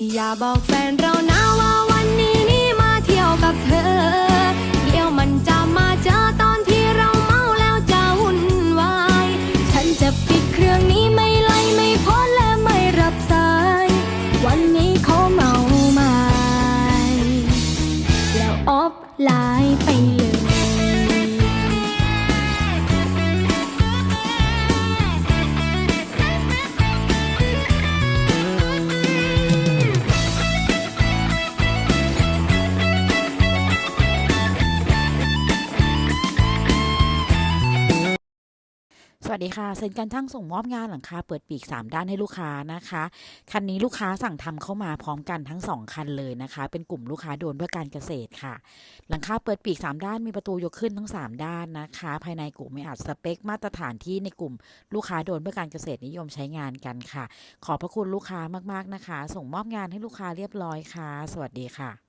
อย่าบอกแฟนเรานะว่าวันนี้นี่มาเที่ยวกับเธอ เดี๋ยวมันจะมาเจอตอนที่เราเมาแล้วจะวุ่นวาย ฉันจะปิดเครื่องนี้ไม่ไล่ไม่พสต์และไม่รับสาย วันนี้เขาเมาไมาแล้วออฟไลน์ไปเลย สวัสดีค่ะเซ็นการช่างส่งมอบงานหลังคาเปิดปีก 3 ด้านให้ลูกค้านะคะ คันนี้ลูกค้าสั่งทำเข้ามาพร้อมกันทั้ง 2 คันเลยนะคะ เป็นกลุ่มลูกค้าโดนเพื่อการเกษตรค่ะ หลังคาเปิดปีก 3 ด้านมีประตูยกขึ้นทั้ง 3 ด้านนะคะ ภายในกลุ่มไม่อัดสเปคมาตรฐานที่ในกลุ่มลูกค้าโดนเพื่อการเกษตรนิยมใช้งานกันค่ะ ขอบพระคุณลูกค้ามากๆนะคะ ส่งมอบงานให้ลูกค้าเรียบร้อยค่ะ สวัสดีค่ะ